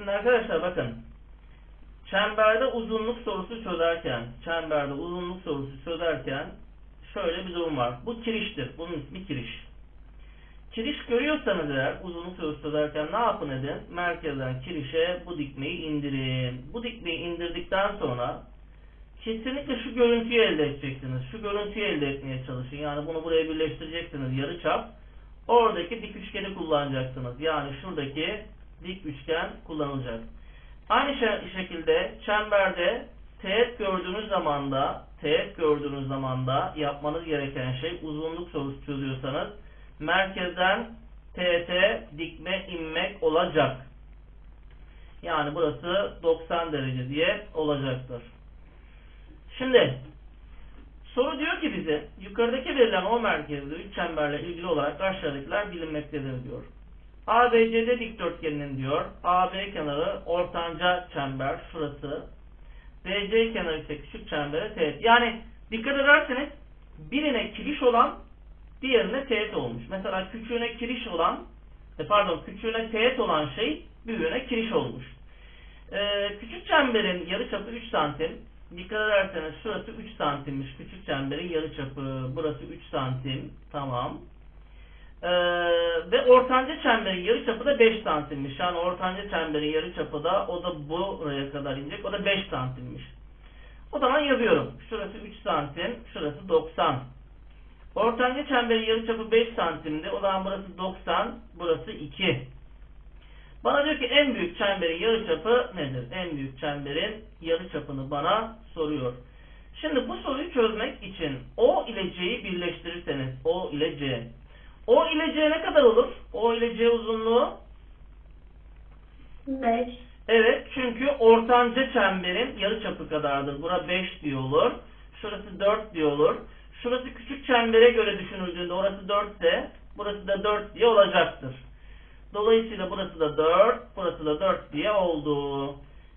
Şimdi arkadaşlar bakın. Çemberde uzunluk sorusu çözerken, çemberde uzunluk sorusu çözerken şöyle bir durum var. Bu kiriştir. Bunun ismi kiriş. Kiriş görüyorsanız eğer uzunluk sorusu çözerken ne yapın edin? Merkezden kirişe bu dikmeyi indirin. Bu dikmeyi indirdikten sonra kesinlikle şu görüntüyü elde edeceksiniz. Şu görüntüyü elde etmeye çalışın. Yani bunu buraya birleştireceksiniz yarıçap. Oradaki dik üçgeni kullanacaksınız. Yani şuradaki dik üçgen kullanılacak. Aynı şekilde çemberde teğet gördüğünüz zaman da teğet gördüğünüz zaman da yapmanız gereken şey uzunluk sorusu çözüyorsanız merkezden teğete dikme inmek olacak. Yani burası 90 derece diye olacaktır. Şimdi soru diyor ki bize yukarıdaki verilen o merkezde üç çemberle ilgili olarak aşağıdakiler bilinmektedir diyor. ABCD dikdörtgeninin diyor AB kenarı ortanca çember şurası. BC kenarı ise küçük çembere teğet. Yani dikkat ederseniz birine kiriş olan diğerine teğet olmuş. Mesela küçüğüne kiriş olan e, pardon küçüğüne teğet olan şey büyüğüne kiriş olmuş. Ee, küçük çemberin yarıçapı 3 santim. Dikkat ederseniz şurası 3 santimmiş. Küçük çemberin yarıçapı. Burası 3 santim. Tamam. Ee, ve ortanca çemberin yarıçapı da 5 santimmiş. Yani ortanca çemberin yarıçapı da o da buraya kadar inecek. O da 5 santimmiş. O zaman yazıyorum. Şurası 3 santim. Şurası 90. Ortanca çemberin yarıçapı 5 santimdi. O zaman burası 90. Burası 2. Bana diyor ki en büyük çemberin yarıçapı nedir? En büyük çemberin yarıçapını bana soruyor. Şimdi bu soruyu çözmek için O ile C'yi birleştirirseniz O ile C. O ile C ne kadar olur? O ile C uzunluğu 5. Evet çünkü ortanca çemberin yarıçapı kadardır. Bura 5 diye olur. Şurası 4 diye olur. Şurası küçük çembere göre düşünüldüğünde orası 4 ise burası da 4 diye olacaktır. Dolayısıyla burası da 4, burası da 4 diye oldu.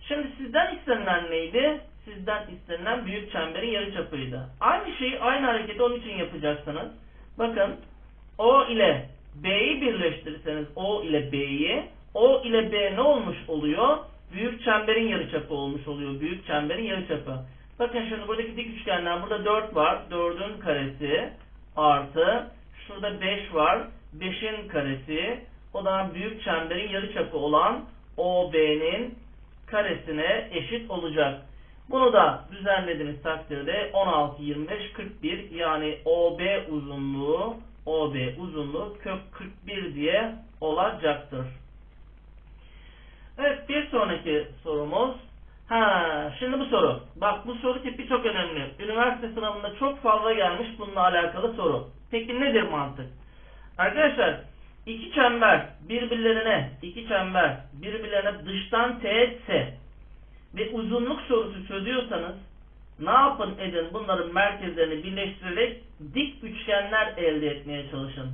Şimdi sizden istenilen neydi? Sizden istenilen büyük çemberin yarıçapıydı. Aynı şeyi, aynı hareketi onun için yapacaksınız. Bakın O ile B'yi birleştirirseniz O ile B'yi O ile B ne olmuş oluyor? Büyük çemberin yarıçapı olmuş oluyor. Büyük çemberin yarıçapı. Bakın şimdi buradaki dik üçgenden burada 4 var. 4'ün karesi artı şurada 5 var. 5'in karesi o da büyük çemberin yarıçapı olan OB'nin karesine eşit olacak. Bunu da düzenlediğiniz takdirde 16, 25, 41 yani OB uzunluğu OB uzunluğu kök 41 diye olacaktır. Evet bir sonraki sorumuz. Ha, şimdi bu soru. Bak bu soru tipi çok önemli. Üniversite sınavında çok fazla gelmiş bununla alakalı soru. Peki nedir mantık? Arkadaşlar iki çember birbirlerine iki çember birbirlerine dıştan teğetse ve uzunluk sorusu çözüyorsanız ne yapın edin bunların merkezlerini birleştirerek dik üçgenler elde etmeye çalışın.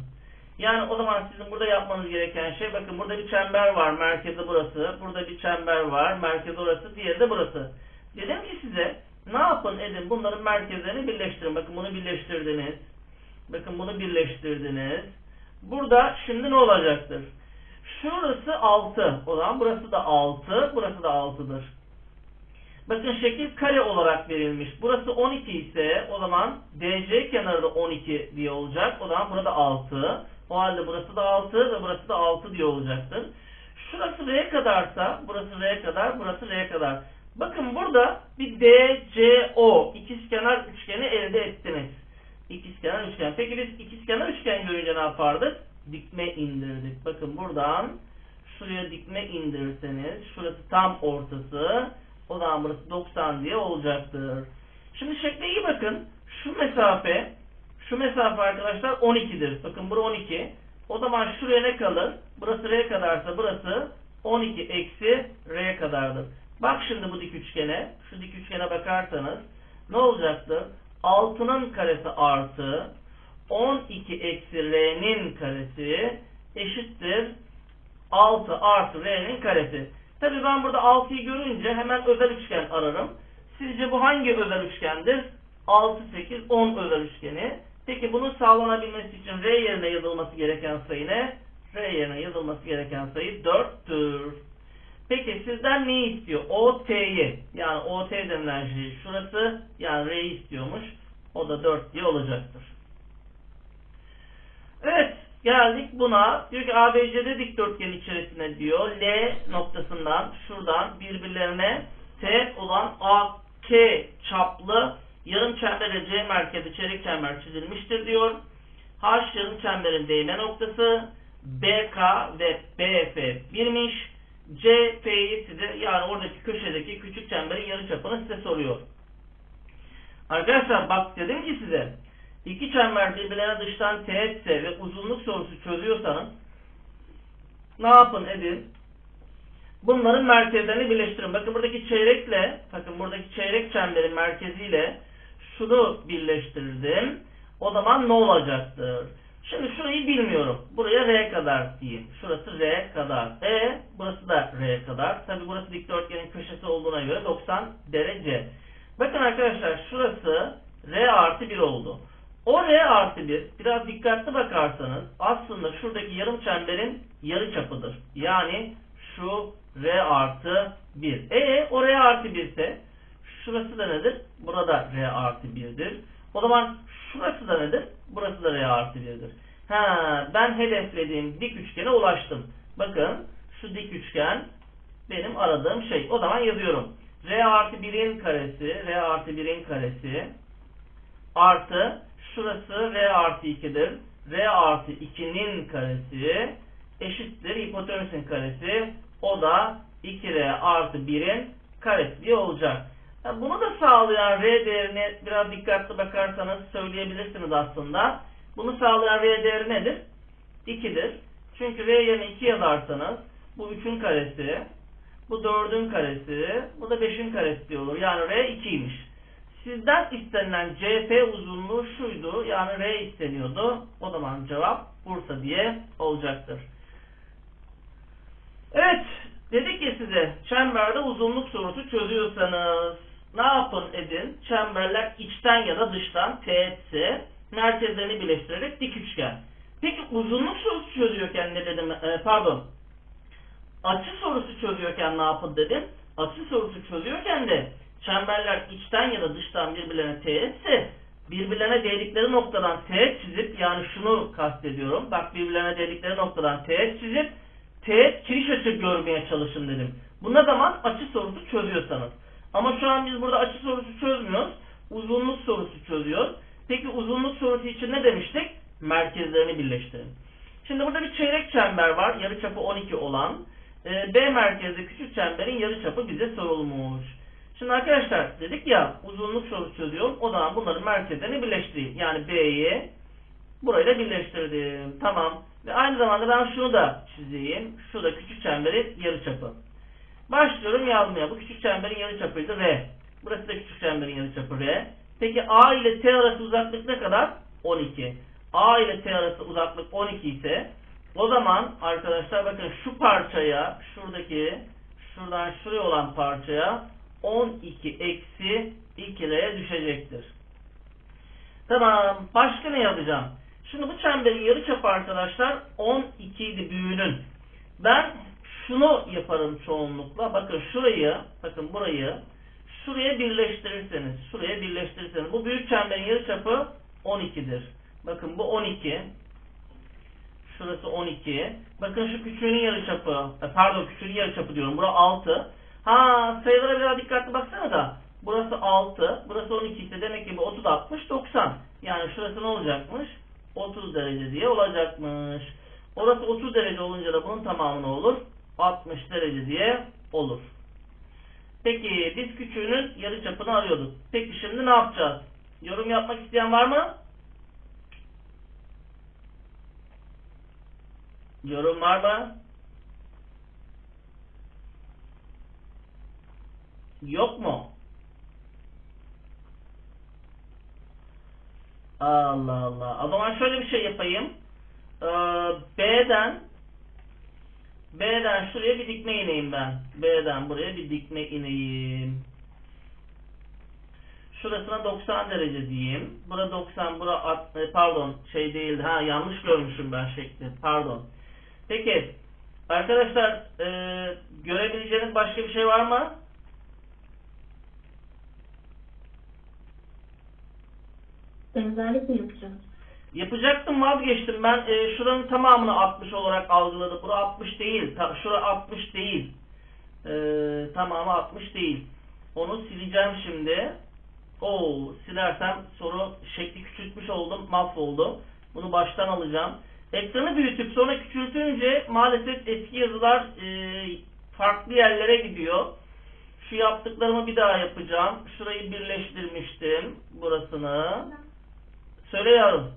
Yani o zaman sizin burada yapmanız gereken şey bakın burada bir çember var merkezi burası. Burada bir çember var merkezi orası diğeri de burası. Dedim ki size ne yapın edin bunların merkezlerini birleştirin. Bakın bunu birleştirdiniz. Bakın bunu birleştirdiniz. Burada şimdi ne olacaktır? Şurası 6. O zaman burası da 6. Burası da 6'dır. Bakın şekil kare olarak verilmiş. Burası 12 ise o zaman DC kenarı da 12 diye olacak. O zaman burada 6. O halde burası da 6 ve burası da 6 diye olacaktır. Şurası R kadarsa burası R kadar, burası R kadar. Bakın burada bir DCO ikizkenar üçgeni elde ettiniz. İkizkenar üçgen. Peki biz ikizkenar üçgen görünce ne yapardık? Dikme indirdik. Bakın buradan şuraya dikme indirirseniz şurası tam ortası. O zaman burası 90 diye olacaktır. Şimdi şekle iyi bakın. Şu mesafe şu mesafe arkadaşlar 12'dir. Bakın bura 12. O zaman şuraya ne kalır? Burası R kadarsa burası 12 eksi R kadardır. Bak şimdi bu dik üçgene. Şu dik üçgene bakarsanız ne olacaktır? 6'nın karesi artı 12 eksi R'nin karesi eşittir 6 artı R'nin karesi. Tabi ben burada 6'yı görünce hemen özel üçgen ararım. Sizce bu hangi özel üçgendir? 6, 8, 10 özel üçgeni. Peki bunun sağlanabilmesi için R yerine yazılması gereken sayı ne? R yerine yazılması gereken sayı 4'tür. Peki sizden neyi istiyor? OT'yi yani OT denilen şey şurası yani R'yi istiyormuş. O da 4 diye olacaktır. Evet geldik buna. Diyor ki ABCD dikdörtgen içerisinde diyor L noktasından şuradan birbirlerine teğet olan AK çaplı yarım çemberle C merkezi çeyrek çember çizilmiştir diyor. H yarım çemberin değme noktası BK ve BF birmiş. C, F'yi size yani oradaki köşedeki küçük çemberin yarıçapını size soruyor. Arkadaşlar bak dedim ki size iki çember birbirlerine dıştan teğetse ve uzunluk sorusu çözüyorsanız ne yapın edin? Bunların merkezlerini birleştirin. Bakın buradaki çeyrekle bakın buradaki çeyrek çemberin merkeziyle şunu birleştirdim. O zaman ne olacaktır? Şimdi şurayı bilmiyorum. Buraya R kadar diyeyim. Şurası R kadar. E burası da R kadar. Tabi burası dikdörtgenin köşesi olduğuna göre 90 derece. Bakın arkadaşlar şurası R artı 1 oldu. O R artı 1 biraz dikkatli bakarsanız aslında şuradaki yarım çemberin yarı çapıdır. Yani şu R artı 1. E o R artı 1 ise şurası da nedir? Burada R artı 1'dir. O zaman şurası da nedir? Burası da R artı 1'dir. Ha, ben hedeflediğim dik üçgene ulaştım. Bakın şu dik üçgen benim aradığım şey. O zaman yazıyorum. R artı 1'in karesi, R artı 1'in karesi artı şurası R artı 2'dir. R artı 2'nin karesi eşittir hipotenüsün karesi. O da 2R artı 1'in karesi olacak. Bunu da sağlayan R değerini biraz dikkatli bakarsanız söyleyebilirsiniz aslında. Bunu sağlayan R değeri nedir? 2'dir. Çünkü R yerine 2 yazarsanız bu 3'ün karesi, bu 4'ün karesi, bu da 5'in karesi diye olur. Yani R 2'ymiş. Sizden istenilen CF uzunluğu şuydu. Yani R isteniyordu. O zaman cevap Bursa diye olacaktır. Evet. Dedik ki size çemberde uzunluk sorusu çözüyorsanız ne yapın edin? Çemberler içten ya da dıştan teğetse merkezlerini birleştirerek dik üçgen. Peki uzunluk sorusu çözüyorken ne dedim? Ee, pardon. Açı sorusu çözüyorken ne yapın dedim? Açı sorusu çözüyorken de çemberler içten ya da dıştan birbirlerine teğetse birbirlerine değdikleri noktadan teğet çizip yani şunu kastediyorum. Bak birbirlerine değdikleri noktadan teğet çizip teğet kiriş açı görmeye çalışın dedim. Bu ne zaman açı sorusu çözüyorsanız. Ama şu an biz burada açı sorusu çözmüyoruz. Uzunluk sorusu çözüyoruz. Peki uzunluk sorusu için ne demiştik? Merkezlerini birleştirin. Şimdi burada bir çeyrek çember var. Yarıçapı 12 olan. Ee, B merkezli küçük çemberin yarıçapı bize sorulmuş. Şimdi arkadaşlar dedik ya uzunluk sorusu çözüyorum. O zaman bunların merkezlerini birleştireyim. Yani B'yi burayla birleştirdim. Tamam. Ve aynı zamanda ben şunu da çizeyim. Şu da küçük çemberin yarıçapı. Başlıyorum yazmaya. Bu küçük çemberin yarıçapıydı R. Burası da küçük çemberin yarıçapı R. Peki A ile T arası uzaklık ne kadar? 12. A ile T arası uzaklık 12 ise o zaman arkadaşlar bakın şu parçaya şuradaki şuradan şuraya olan parçaya 12 eksi 2R'ye düşecektir. Tamam. Başka ne yazacağım? Şimdi bu çemberin yarıçapı arkadaşlar 12 idi büyüğünün. Ben şunu yaparım çoğunlukla. Bakın şurayı, bakın burayı şuraya birleştirirseniz, şuraya birleştirirseniz bu büyük çemberin yarıçapı 12'dir. Bakın bu 12. Şurası 12. Bakın şu küçüğünün yarıçapı, e, pardon küçüğünün yarıçapı diyorum. Bura 6. Ha sayılara biraz dikkatli baksana da. Burası 6, burası 12 ise demek ki bu 30 60 90. Yani şurası ne olacakmış? 30 derece diye olacakmış. Orası 30 derece olunca da bunun tamamı ne olur? 60 derece diye olur. Peki biz küçüğünün yarıçapını arıyorduk. Peki şimdi ne yapacağız? Yorum yapmak isteyen var mı? Yorum var mı? Yok mu? Allah Allah. O zaman şöyle bir şey yapayım. Ee, B'den B'den şuraya bir dikme ineyim ben. B'den buraya bir dikme ineyim. Şurasına 90 derece diyeyim. Bura 90, bura at- e, pardon şey değildi. Ha yanlış görmüşüm ben şekli. Pardon. Peki arkadaşlar e, görebil söyleyeceğiniz başka bir şey var mı? Benzerlik mi yapacağız? Yapacaktım vazgeçtim. Ben e, şuranın tamamını 60 olarak algıladım. Bura 60 değil. Ta, şura 60 değil. E, tamamı 60 değil. Onu sileceğim şimdi. Oo, silersem soru şekli küçültmüş oldum. Mahvoldum. Bunu baştan alacağım. Ekranı büyütüp sonra küçültünce maalesef eski yazılar e, farklı yerlere gidiyor. Şu yaptıklarımı bir daha yapacağım. Şurayı birleştirmiştim. Burasını. Söyle yavrum.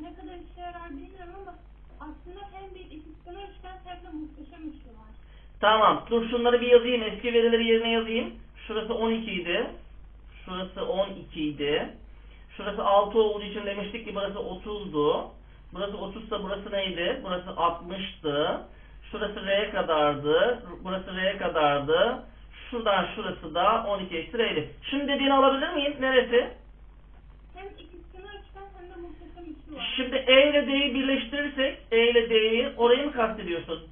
Ne kadar işe yarar bilmiyorum ama aslında hem bir ikizkenar üçgen hem de muhteşem üçlü var. Tamam. Dur şunları bir yazayım. Eski verileri yerine yazayım. Şurası 12 idi. Şurası 12 idi. Şurası 6 olduğu için demiştik ki burası 30'du. Burası 30 ise burası neydi? Burası 60'tı. Şurası R'ye kadardı. Burası R'ye kadardı. Şuradan şurası da 12 eksi R'ydi. Şimdi dediğini alabilir miyim? Neresi? Hem ikizkenar üçgen hem de muhteşem üçlü var. Şimdi E ile D'yi birleştirirsek E ile D'yi orayı mı kastediyorsun?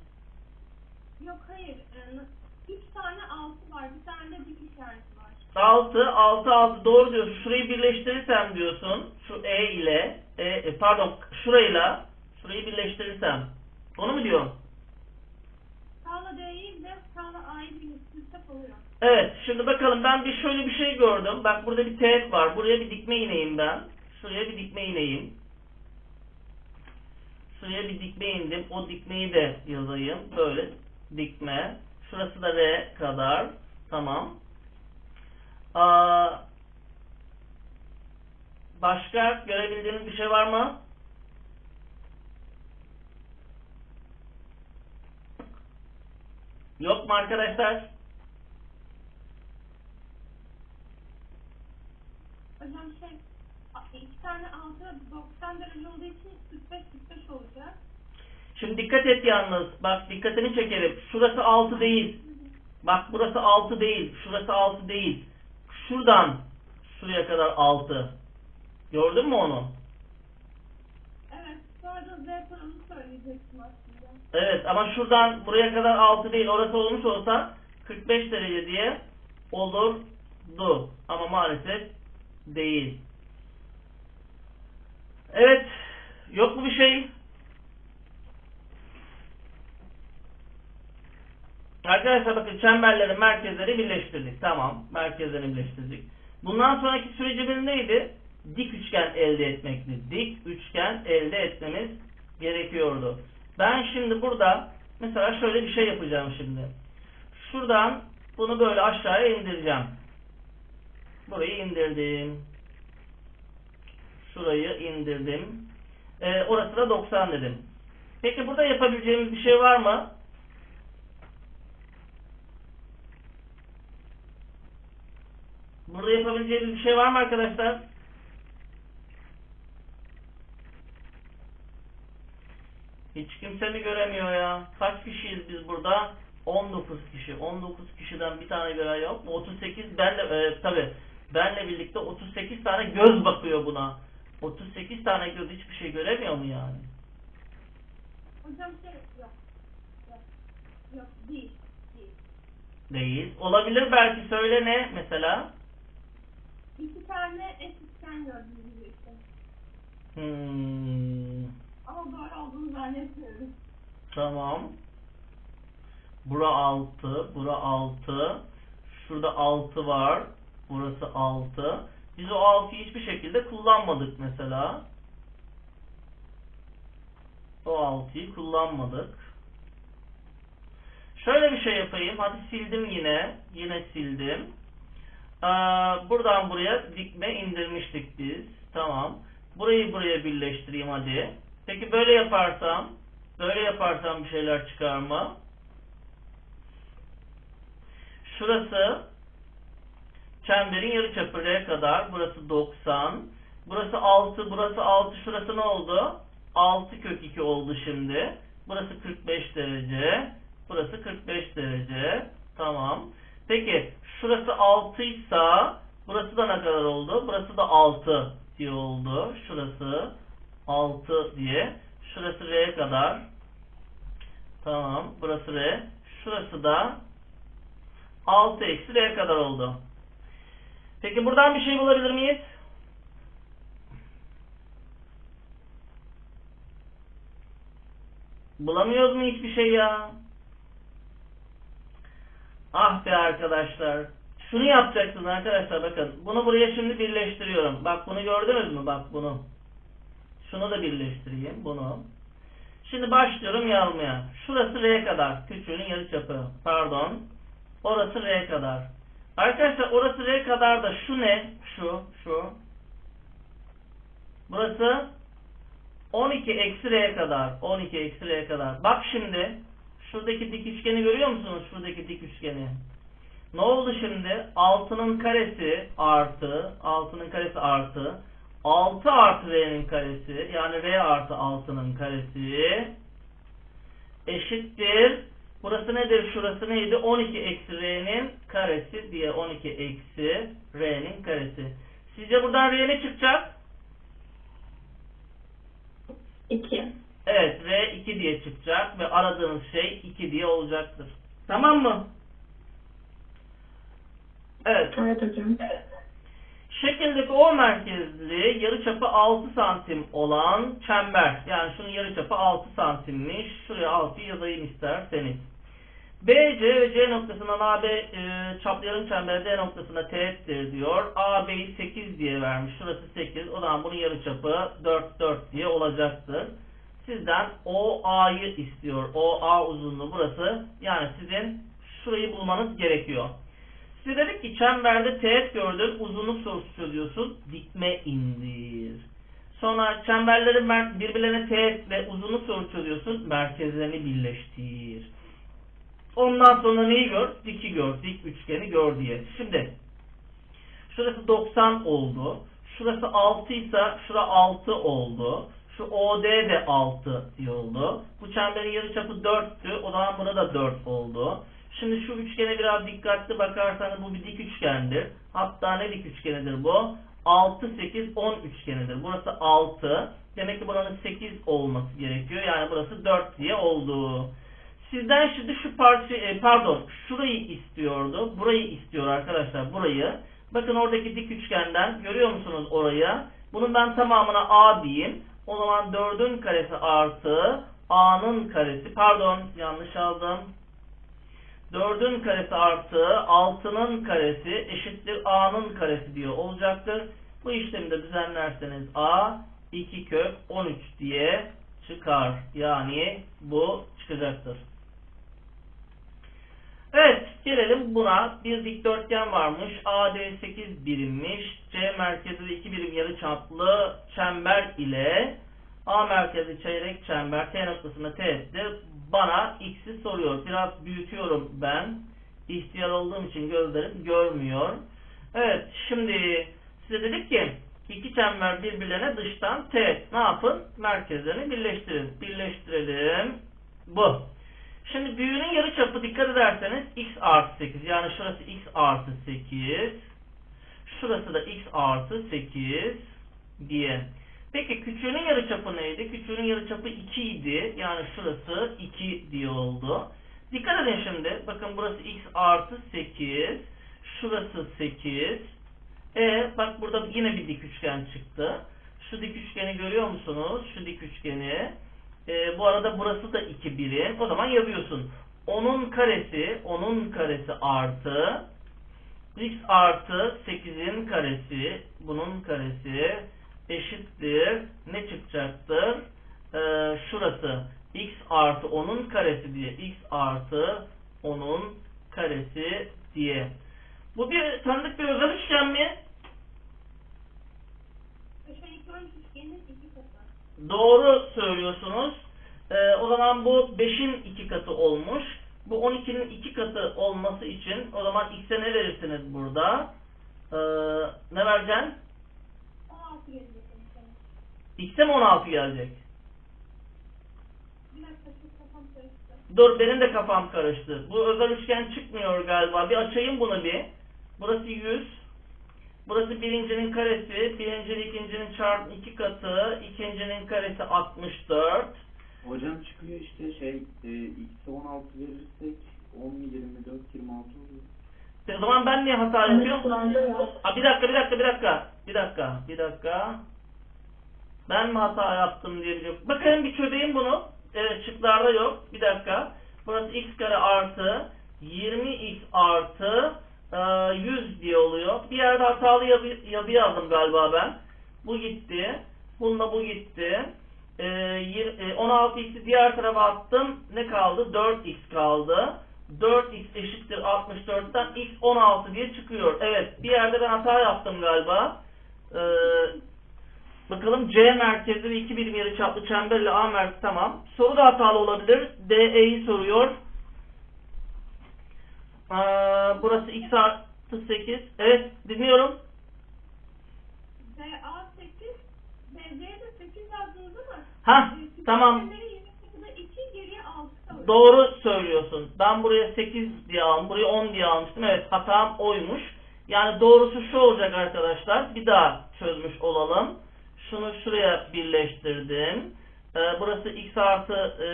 Yok hayır. e, Üç tane altı var. Bir tane de dik işareti var. 6, 6, 6 doğru diyorsun. Şurayı birleştirirsem diyorsun. Şu E ile, e, e, pardon şurayla, şurayı birleştirirsem. Onu mu diyorum? Sağla D'yi ve sağla A'yı birleştirirsek oluyor. Evet, şimdi bakalım ben bir şöyle bir şey gördüm. Bak burada bir teğet var. Buraya bir dikme ineyim ben. Şuraya bir dikme ineyim. Şuraya bir dikme indim. O dikmeyi de yazayım. Böyle dikme. Şurası da R kadar. Tamam. Aa, başka görebildiğiniz bir şey var mı? Yok mu arkadaşlar? Hocam şey iki tane altı 90 derece olduğu için 45 45 olacak. Şimdi dikkat et yalnız. Bak dikkatini çekerim. Şurası 6 değil. Bak burası 6 değil. Şurası 6 değil. Şuradan şuraya kadar 6. Gördün mü onu? Evet. Sonra da Z kuralını söyleyecektim aslında. Evet ama şuradan buraya kadar 6 değil. Orası olmuş olsa 45 derece diye olurdu. Ama maalesef değil. Evet. Yok mu bir şey? Arkadaşlar bakın çemberlerin merkezleri birleştirdik. Tamam. Merkezlerini birleştirdik. Bundan sonraki sürecimiz neydi? Dik üçgen elde etmekti. Dik üçgen elde etmemiz gerekiyordu. Ben şimdi burada mesela şöyle bir şey yapacağım şimdi. Şuradan bunu böyle aşağıya indireceğim. Burayı indirdim. Şurayı indirdim. Ee, orası da 90 dedim. Peki burada yapabileceğimiz bir şey var mı? Burada yapabileceğimiz bir şey var mı arkadaşlar? Hiç kimse mi göremiyor ya? Kaç kişiyiz biz burada? 19 kişi. 19 kişiden bir tane gören yok mu? 38 benle e, tabi benle birlikte 38 tane göz bakıyor buna. 38 tane göz hiçbir şey göremiyor mu yani? Hocam şey yok. Yok. Yok değil. Değil. Değil. Olabilir belki söyle ne mesela? İki tane üçgen gördüğünüz gibi işte. Hmm, Ama böyle olduğunu zannetmiyorum. tamam. Bura 6, bura 6. Şurada 6 var. Burası 6. Biz o 6'yı hiçbir şekilde kullanmadık mesela. O 6'yı kullanmadık. Şöyle bir şey yapayım. Hadi sildim yine. Yine sildim. Ee, buradan buraya dikme indirmiştik biz. Tamam. Burayı buraya birleştireyim hadi. Peki böyle yaparsam böyle yaparsam bir şeyler çıkar mı? Şurası çemberin yarıçapı R kadar. Burası 90. Burası 6. Burası 6. Şurası ne oldu? 6 kök 2 oldu şimdi. Burası 45 derece. Burası 45 derece. Tamam. Peki şurası 6 ise burası da ne kadar oldu? Burası da 6 diye oldu. Şurası 6 diye. Şurası R kadar. Tamam. Burası R. Şurası da 6 eksi r kadar oldu. Peki buradan bir şey bulabilir miyiz? Bulamıyoruz mu hiçbir şey ya? Ah be arkadaşlar. Şunu yapacaksınız arkadaşlar bakın. Bunu buraya şimdi birleştiriyorum. Bak bunu gördünüz mü? Bak bunu. Şunu da birleştireyim. Bunu. Şimdi başlıyorum yazmaya. Şurası R kadar. Küçüğünün yarıçapı. Pardon. Orası R kadar. Arkadaşlar orası R kadar da şu ne? Şu. Şu. Burası 12 eksi R kadar. 12 eksi R kadar. Bak şimdi. Şuradaki dik üçgeni görüyor musunuz? Şuradaki dik üçgeni. Ne oldu şimdi? 6'nın karesi artı 6'nın karesi artı 6 artı R'nin karesi yani R artı 6'nın karesi eşittir. Burası nedir? Şurası neydi? 12 eksi R'nin karesi diye 12 eksi R'nin karesi. Sizce buradan R ne çıkacak? 2. Evet R 2 diye çıkacak ve aradığınız şey 2 diye olacaktır. Tamam mı? Evet. Evet hocam. Şekildeki O merkezli yarıçapı 6 santim olan çember. Yani şunun yarıçapı 6 santimmiş. Şuraya 6 yazayım isterseniz. B, C noktasından AB e, çaplı yarım çember D noktasına teğettir diyor. AB'yi 8 diye vermiş. Şurası 8. O zaman bunun yarıçapı 4, 4 diye olacaktır. Sizden OA'yı istiyor. OA uzunluğu burası. Yani sizin şurayı bulmanız gerekiyor. Size dedik ki çemberde teğet gördün, uzunluk sorusu çözüyorsun, dikme indir. Sonra çemberlerin mer- birbirlerine teğet ve uzunluk sorusu çözüyorsun, merkezlerini birleştir. Ondan sonra neyi gör? Diki gör, dik üçgeni gör diye. Şimdi, şurası 90 oldu. Şurası 6 ise şura 6 oldu. Şu OD de 6 oldu. Bu çemberin yarıçapı 4'tü. O zaman buna da 4 oldu. Şimdi şu üçgene biraz dikkatli bakarsanız bu bir dik üçgendir. Hatta ne dik üçgenidir bu? 6, 8, 10 üçgenidir. Burası 6. Demek ki buranın 8 olması gerekiyor. Yani burası 4 diye oldu. Sizden şimdi şu parça, e, pardon, şurayı istiyordu. Burayı istiyor arkadaşlar, burayı. Bakın oradaki dik üçgenden görüyor musunuz oraya? Bunun ben tamamına A diyeyim. O zaman 4'ün karesi artı A'nın karesi, pardon yanlış aldım. 4'ün karesi artı 6'nın karesi eşittir A'nın karesi diyor olacaktır. Bu işlemi de düzenlerseniz A 2 kök 13 diye çıkar. Yani bu çıkacaktır. Gelelim buna. Bir dikdörtgen varmış. AD 8 birimmiş. C merkezi de 2 birim yarıçaplı çember ile A merkezi çeyrek çember T noktasına teğettir. Bana x'i soruyor. Biraz büyütüyorum ben. İhtiyar olduğum için gözlerim görmüyor. Evet şimdi size dedik ki iki çember birbirlerine dıştan teğet. Ne yapın? Merkezlerini birleştirin. Birleştirelim. Bu. Şimdi büyüğünün yarıçapı dikkat ederseniz x artı 8. Yani şurası x artı 8. Şurası da x artı 8 diye. Peki küçüğünün yarıçapı neydi? Küçüğünün yarıçapı 2 idi. Yani şurası 2 diye oldu. Dikkat edin şimdi. Bakın burası x artı 8. Şurası 8. E bak burada yine bir dik üçgen çıktı. Şu dik üçgeni görüyor musunuz? Şu dik üçgeni. E, bu arada burası da 2 birim. O zaman yazıyorsun. 10'un karesi, 10'un karesi artı x artı 8'in karesi, bunun karesi eşittir. Ne çıkacaktır? Ee, şurası x artı 10'un karesi diye x artı 10'un karesi diye. Bu bir tanıdık bir özel üçgen mi? Ve şu ilk ön üçgenin iki katı. Doğru söylüyorsunuz. Ee, o zaman bu 5'in 2 katı olmuş. Bu 12'nin 2 katı olması için o zaman x'e ne verirsiniz burada? Ee, ne vereceksin? 16 gelecek. X'e mi 16 gelecek? Dur benim de kafam karıştı. Bu özel üçgen çıkmıyor galiba. Bir açayım bunu bir. Burası 100. Burası birincinin karesi. Birinci ikincinin çarpı iki katı. ikincinin karesi 64. Hocam çıkıyor işte şey e, x'e 16 verirsek O zaman ben niye hata yapıyorum? Aa, bir dakika, bir dakika, bir dakika. Bir dakika, bir dakika. Ben mi hata yaptım diye biliyorum. Bakın bir çözeyim bunu. Evet, şıklarda yok. Bir dakika. Burası x kare artı 20x artı e, 100 diye oluyor. Bir yerde hatalı yazı, yazı yazdım galiba ben. Bu gitti. Bununla bu gitti. E, yir- e, 16x'i diğer tarafa attım. Ne kaldı? 4x kaldı. 4x eşittir 64'ten x 16 diye çıkıyor. Evet bir yerde ben hata yaptım galiba. Ee, bakalım C merkezli ve iki birim yarıçaplı çemberle A merkezi tamam. Soru da hatalı olabilir. DE'yi soruyor. Ee, burası x artı 8. Evet dinliyorum. BA 8, BC'ye de 8 yazdınız ama Hah e, tamam. küçükleri yeni kapıda 2 geriye 6 kalıyor. Doğru söylüyorsun. Ben buraya 8 diye aldım. Buraya 10 diye almıştım. Evet hatam oymuş. Yani doğrusu şu olacak arkadaşlar. Bir daha çözmüş olalım. Şunu şuraya birleştirdim. Ee, burası x artı e,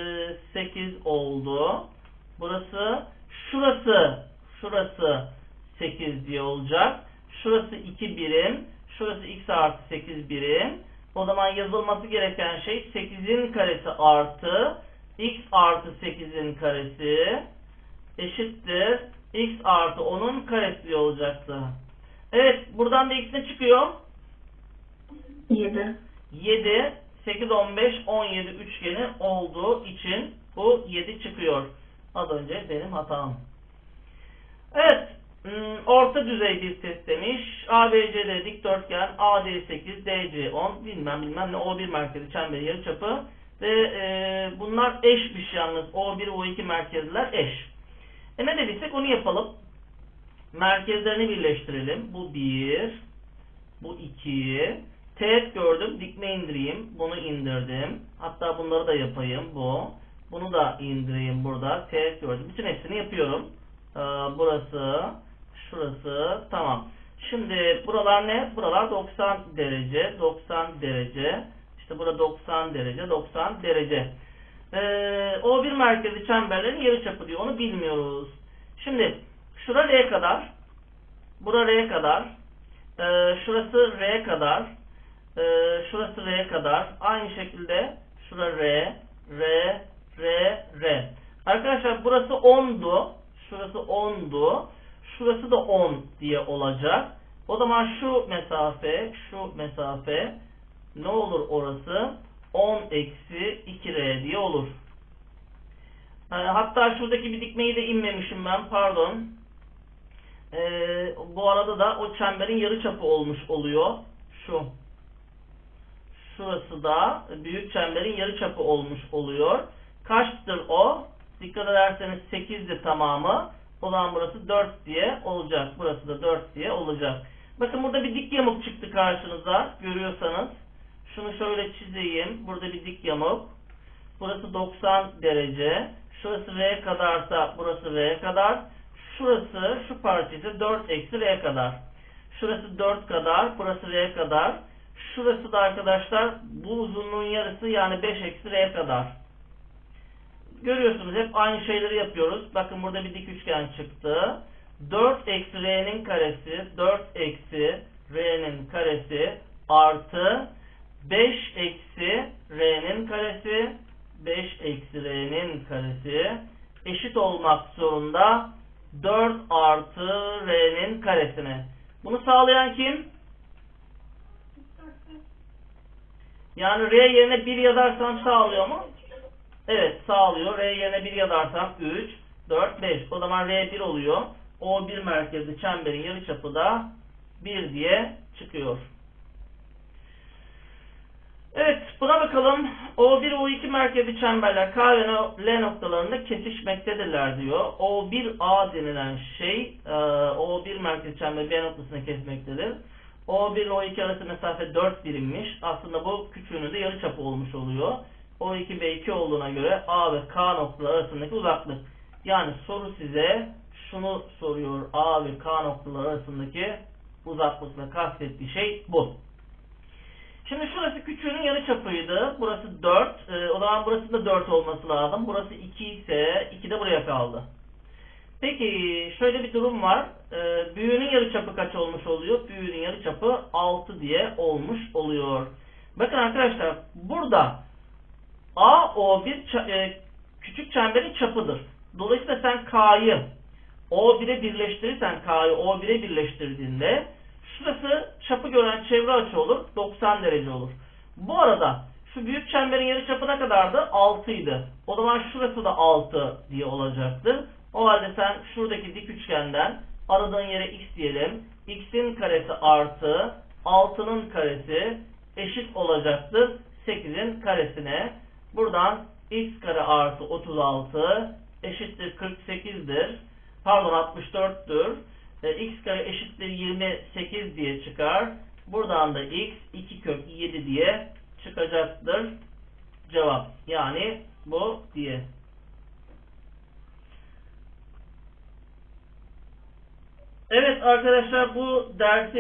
8 oldu. Burası şurası şurası 8 diye olacak. Şurası 2 birim. Şurası x artı 8 birim. O zaman yazılması gereken şey 8'in karesi artı x artı 8'in karesi eşittir x artı 10'un karesi olacaktı. Evet buradan da x ne çıkıyor? 7. 7, 8, 15, 17 üçgeni olduğu için bu 7 çıkıyor. Az önce benim hatam. Evet. hmm, Orta düzey bir test demiş. ABCD dikdörtgen, AD 8, DC 10, bilmem bilmem ne O1 merkezi çemberi yarıçapı ve e, bunlar eşmiş yalnız. O1 O2 merkezler eş. E ne dediysek onu yapalım. Merkezlerini birleştirelim. Bu 1, bu 2. Teğet gördüm. Dikme indireyim. Bunu indirdim. Hatta bunları da yapayım. Bu. Bunu da indireyim burada. Teğet gördüm. Bütün hepsini yapıyorum. Ee, burası. Şurası. Tamam. Şimdi buralar ne? Buralar 90 derece. 90 derece. İşte burada 90 derece. 90 derece. Ee, O1 merkezi çemberlerin yarıçapı diyor. Onu bilmiyoruz. Şimdi şura R kadar. Bura R kadar. Ee, şurası R kadar. Ee, şurası R kadar. Aynı şekilde şura R, R, R, R. Arkadaşlar burası 10'du. Şurası 10'du. Şurası da 10 diye olacak. O zaman şu mesafe, şu mesafe ne olur orası? 10 eksi 2R diye olur. Ee, hatta şuradaki bir dikmeyi de inmemişim ben. Pardon. Ee, bu arada da o çemberin yarıçapı olmuş oluyor. Şu. Şurası da büyük çemberin yarıçapı olmuş oluyor. Kaçtır o? Dikkat ederseniz 8'di tamamı. O zaman burası 4 diye olacak. Burası da 4 diye olacak. Bakın burada bir dik yamuk çıktı karşınıza. Görüyorsanız. Şunu şöyle çizeyim. Burada bir dik yamuk. Burası 90 derece. Şurası R kadarsa burası R kadar. Şurası şu parça ise 4 eksi R kadar. Şurası 4 kadar. Burası R kadar. Şurası da arkadaşlar bu uzunluğun yarısı yani 5 eksi R kadar. Görüyorsunuz hep aynı şeyleri yapıyoruz. Bakın burada bir dik üçgen çıktı. 4 eksi R'nin karesi 4 eksi R'nin karesi artı 5 eksi R'nin karesi 5 eksi R'nin karesi eşit olmak zorunda 4 artı R'nin karesine. Bunu sağlayan kim? Yani R yerine 1 yazarsam sağlıyor mu? Evet sağlıyor. R yerine 1 yazarsam 3, 4, 5. O zaman R 1 oluyor. O 1 merkezli çemberin yarıçapı da 1 diye çıkıyor. Evet buna bakalım. O1 O2 merkezi çemberler K ve L noktalarında kesişmektedirler diyor. O1A denilen şey e, O1 merkezi çember B noktasını kesmektedir. O1 O2 arası mesafe 4 birimmiş. Aslında bu küçüğünün de yarıçapı olmuş oluyor. O2 B2 olduğuna göre A ve K noktaları arasındaki uzaklık. Yani soru size şunu soruyor. A ve K noktaları arasındaki uzaklıkla kastettiği şey bu. Şimdi şurası küçüğünün yarıçapıydı. Burası 4. Ee, o zaman burası da 4 olması lazım. Burası 2 ise 2 de buraya kaldı. Peki şöyle bir durum var. Ee, büyüğünün yarıçapı kaç olmuş oluyor? Büyüğünün yarıçapı 6 diye olmuş oluyor. Bakın arkadaşlar burada AO bir ça- e, küçük çemberin çapıdır. Dolayısıyla sen K'yı O1'e birleştirirsen K'yı O1'e birleştirdiğinde şurası çapı gören çevre açı olur. 90 derece olur. Bu arada şu büyük çemberin yarıçapı ne kadardı? 6 idi. O zaman şurası da 6 diye olacaktır. O halde sen şuradaki dik üçgenden aradığın yere x diyelim. x'in karesi artı 6'nın karesi eşit olacaktır 8'in karesine. Buradan x kare artı 36 eşittir 48'dir. Pardon 64'tür. E, x kare eşittir 28 diye çıkar. Buradan da x 2 kök 7 diye çıkacaktır. Cevap. Yani bu diye. Evet arkadaşlar bu dersi